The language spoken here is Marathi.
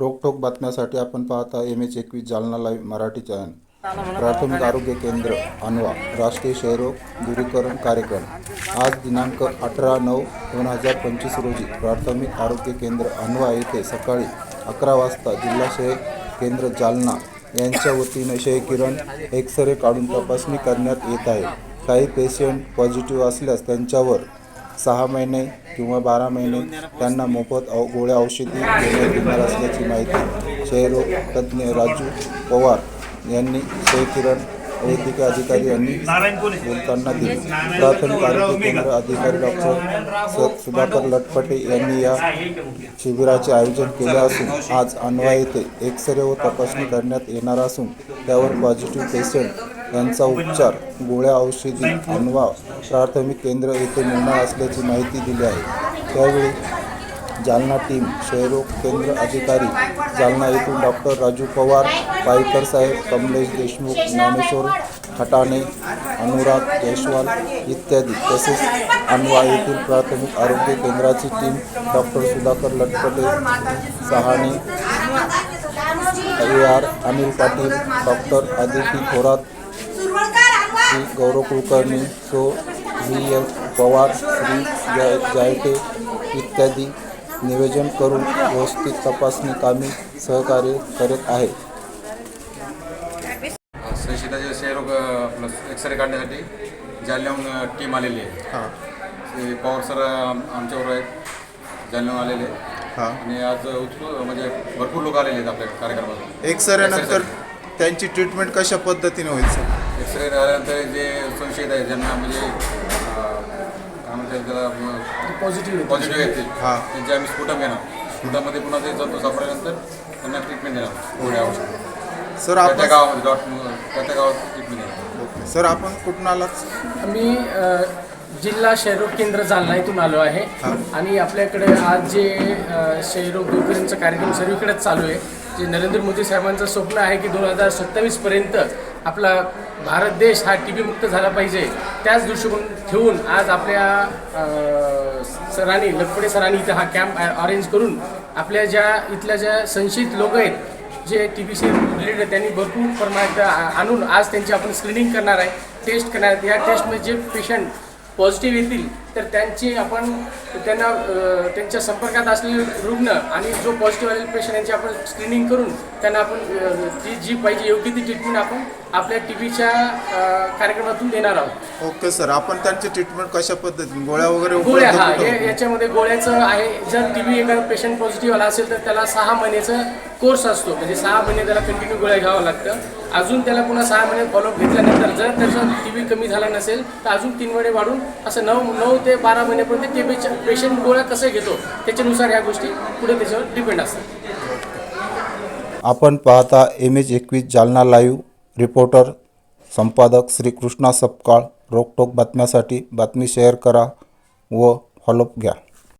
रोकटोक बातम्यासाठी आपण पाहता एम एच एकवीस जालना लाईव्ह मराठी चॅनल. प्राथमिक आरोग्य केंद्र अनवा राष्ट्रीय क्षयरोग दूरीकरण कार्यक्रम. आज दिनांक अठरा नऊ दोन हजार पंचवीस रोजी प्राथमिक आरोग्य केंद्र अनवा येथे सकाळी अकरा वाजता जिल्हा क्षय केंद्र जालना यांच्या वतीने क्षयकिरण एक्सरे काढून तपासणी करण्यात येत आहे. काही पेशंट पॉझिटिव्ह असल्यास त्यांच्यावर सहा महिने किंवा बारा महिने त्यांना मोफत औ गोळ्या औषधी देण्यात येणार असल्याची माहिती क्षयरोग तज्ज्ञ राजू पवार यांनी क्षयकिरण वैद्यकीय अधिकारी यांनी बोलताना दिली. प्राथमिक आरोग्य केंद्र अधिकारी डॉक्टर सुधाकर लटपटे यांनी या शिबिराचे आयोजन केले असून आज अन्वा येथे एक्सरे व तपासणी करण्यात येणार असून त्यावर पॉझिटिव्ह पेशंट यांचा उपचार गोळ्या औषधी अनवा प्राथमिक केंद्र येथे मिळणार असल्याची माहिती दिली आहे. त्यावेळी जालना टीम क्षयरोग केंद्र अधिकारी जालना येथून डॉक्टर राजू पवार पाईकर साहेब कमलेश देशमुख ज्ञानेश्वर खटाणे अनुराग जयस्वाल इत्यादी तसेच अनवा येथील प्राथमिक आरोग्य केंद्राची team doctor Sudhakar Latpate Sahane A R Anil Patil doctor Aditi Thorat Shri Gaurav Kulkarni so V L Pawar Shri Jay Jayte इत्यादी नियोजन करून व्यवस्थित तपासणी कामी सहकार्य करत आहे. संशयिताचे क्षयरोग आपलं एक्सरे काढण्यासाठी जालन्याहून टीम आलेली आहे. हां. ते पवार सर आम- आमच्याबरोबर आहेत. जालन्याहून आलेले हां. आणि आज उत्स्फूर्त म्हणजे भरपूर लोक आलेले आहेत आपल्या कार्यक्रमाला एक्सरे नंतर त्यांची ट्रीटमेंट कशा पद्धतीने होईल सर? एक्सरे झाल्यानंतर जे संशयित आहेत ज्यांना म्हणजे काय म्हणतात त्याला पॉझिटिव्ह पॉझिटिव्ह आहेत. ते, हां. त्यांचे आम्ही स्फुटम घेणार. स्फुटामध्ये पुन्हा ते जंतू सापडल्यानंतर त्यांना ट्रीटमेंट देणार. गोळ्या औषध सर त्या त्या आपण गावामध्ये डॉट त्या त्या गावात ट्रीटमेंट देणार. ओके. सर आपण कुठून आलात? मी अ, जिल्हा क्षयरोग केंद्र जालना इथून आलो आहे. आणि आपल्याकडे आज जे अ, क्षयरोग दूरकरणचा कार्यक्रम सर्वीकडेच चालू आहे. जे नरेंद्र मोदी साहेबांचं स्वप्न आहे की दोन हजार सत्तावीसपर्यंत आपला भारत देश हा टी मुक्त झाला पाहिजे त्याच दृष्टिकोन ठेवून आज आपल्या सरांनी लखपडे सरांनी इथं हा कॅम्प अरेंज करून आपल्या ज्या इथल्या ज्या संशयित लोक आहेत जे टी बी सी रिलेटेड त्यांनी भरपूर प्रमाणात आ- आणून आज त्यांची आपण स्क्रीनिंग करणार आहे टेस्ट करणार आहे. या टेस्टमध्ये जे पेशंट पॉझिटिव्ह येतील तर त्यांची आपण त्यांना त्यांच्या संपर्कात असलेले रुग्ण आणि जो पॉझिटिव्ह आलेले पेशंट यांची आपण स्क्रीनिंग करून त्यांना आपण अ, जी पाहिजे योग्य ती ट्रीटमेंट आपण आपल्या टी बीच्या कार्यक्रमातून देणार आहोत. Okay sir. आपण त्यांची ट्रीटमेंट कशा पद्धतीने गोळ्या वगैरे गोळ्या हा हे याच्यामध्ये गोळ्याचं आहे. जर टी बी एका पेशंट पॉझिटिव्ह आला असेल तर त्याला सहा महिन्याचं कोर्स असतो. म्हणजे सहा महिने त्याला कंटिन्यू गोळ्या घ्यावं लागतं. अजून त्याला पुन्हा सहा महिने फॉलोअप घेतल्यानंतर जर त्याचा टी बी कमी झाला नसेल तर अजून तीन महिने वाढून असं नऊ नऊ ते बारा महिन्यापर्यंत ते पेशंट गोळ्या कसं घेतो त्याच्यानुसार ह्या गोष्टी पुढे त्याच्यावर डिपेंड असतात. आपण पाहता एम एच एकवीस जालना लाईव्ह रिपोर्टर संपादक श्री कृष्णा सपकाळ रोकटोक बातम्यासाठी बातमी शेअर करा व फॉलोअप घ्या.